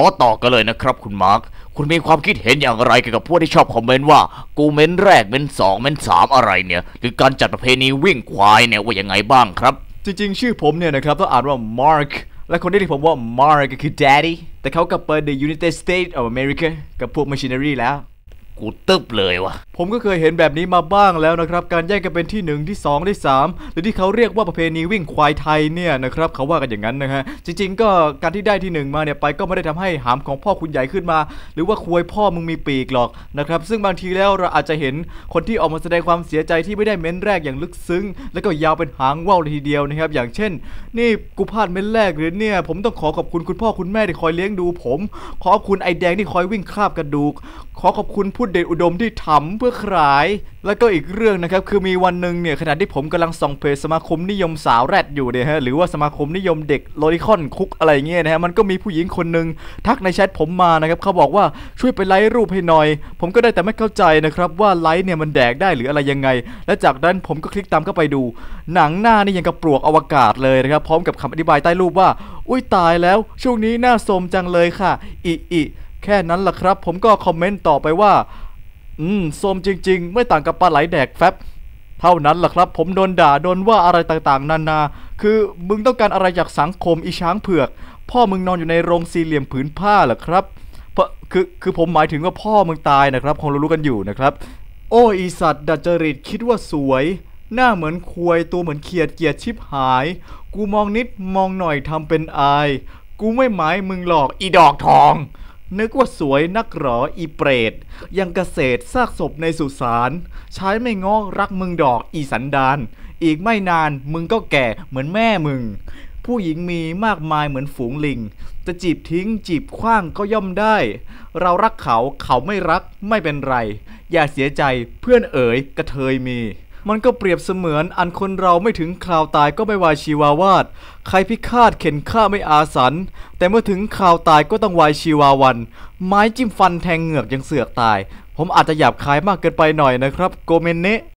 อต่อกันเลยนะครับคุณมาร์คคุณมีความคิดเห็นอย่างไรเกี่ยวกับพวกที่ชอบคอมเมนต์ว่า กูเม้นแรกเม้นสองเม้นสามอะไรเนี่ย หรือการจัดประเพณีวิ่งควายเนี่ยว่ายังไงบ้างครับ จริงๆ ชื่อผมเนี่ยนะครับต้องอ่านว่า Mark และคนที่เรียกผมว่า Mark ก็คือ Daddy แต่เขากลับไป The United States of America กับพวก machinery แล้ว กูตึ๊บเลยวะ ผมก็เคยเห็นแบบนี้มาบ้างแล้วนะครับ การแย่งกันเป็นที่ 1 ที่ 2 ที่ 3 หรือที่เขาเรียกว่าประเพณีวิ่งควายไทยเนี่ยนะครับเขาว่ากันอย่างนั้นนะฮะจริง ๆ ก็การที่ได้ที่ 1 มาเนี่ยไปก็ไม่ได้ทำให้หามของพ่อคุณใหญ่ขึ้นมา หรือว่าควยพ่อมึงมีปีกหรอกนะครับซึ่งบางทีแล้วเราอาจจะเห็นคนที่ออกมาแสดงความเสียใจที่ไม่ได้เม้นแรกอย่างลึกซึ้ง แล้วก็ยาวเป็นหางว่าวเลยทีเดียวนะครับอย่างเช่น นี่กูพลาดเม้นแรกหรือเนี่ย ผมต้องขอขอบคุณคุณพ่อคุณแม่ที่คอยเลี้ยงดูผม ขอขอบคุณไอแดงที่คอยวิ่งคราบกระดูก ขอขอบคุณพุทธเดชอุดมที่ทำเพื่อขาย แล้วก็อีกเรื่องนะครับ คือมีวันหนึ่งเนี่ยขณะที่ผมกำลังส่องเพจสมาคมนิยมสาวแรดอยู่เนี่ยฮะหรือว่าสมาคมนิยมเด็กโลลิคอนคุกอะไรเงี้ยนะฮะมันก็มีผู้หญิงคนหนึ่งทักในแชทผมมานะครับเขาบอกว่าช่วยไปไลค์รูปให้หน่อย ผมก็ได้แต่ไม่เข้าใจนะครับว่าไลค์เนี่ยมันแดกได้หรืออะไรยังไง และจากนั้นผมก็คลิกตามเข้าไปดู หนังหน้านี่ยังกับปลวกอวกาศเลยนะครับพร้อมกับคำอธิบายใต้รูปว่า อุ้ยตายแล้ว ช่วงนี้หน้าโทรมจังเลยค่ะอิอิแค่นั้นล่ะครับ ผมก็คอมเมนต์ต่อไปว่า อืมโทรมจริง ๆ ไม่ต่างกับปลาไหลแดกแฟบเท่านั้นแหละครับ ผมโดนด่าโดนว่าอะไรต่างๆ นานา คือมึงต้องการอะไรจากสังคมอีช้างเผือก พ่อมึงนอนอยู่ในโรงสี่เหลี่ยมผืนผ้าเหรอครับเพราะคือคือผมหมายถึงว่าพ่อมึงตายนะครับ คงรู้กันอยู่นะครับ โอ้อีสัตว์ดัดจริตคิดว่าสวย หน้าเหมือนควยตัวเหมือนเขียดเกียดชิบหาย กูมองนิดมองหน่อยทำเป็นอาย กูไม่หมายมึงหลอกอีดอกทอง นึกว่าสวยนักหรออีเปรต ยังเกษตรซากศพในสุสาน ใช้ไม่งอกรักมึงดอกอีสันดาน อีกไม่นานมึงก็แก่เหมือนแม่มึง ผู้หญิงมีมากมายเหมือนฝูงลิง จะจีบทิ้งจีบขว้างก็ย่อมได้ เรารักเขาเขาไม่รักไม่เป็นไร อย่าเสียใจเพื่อนเอ๋ยกระเทยมี มันก็เปรียบเสมือนอันคนเราไม่ถึงคราวตายก็ไม่วายชีวาวาด ใครพิฆาตเข็นฆ่าไม่อาสัน แต่เมื่อถึงคราวตายก็ต้องวายชีวาวัน ไม้จิ้มฟันแทงเหงือกยังเสือกตาย ผมอาจจะหยาบคายมากเกินไปหน่อยนะครับ โกเมนเนะ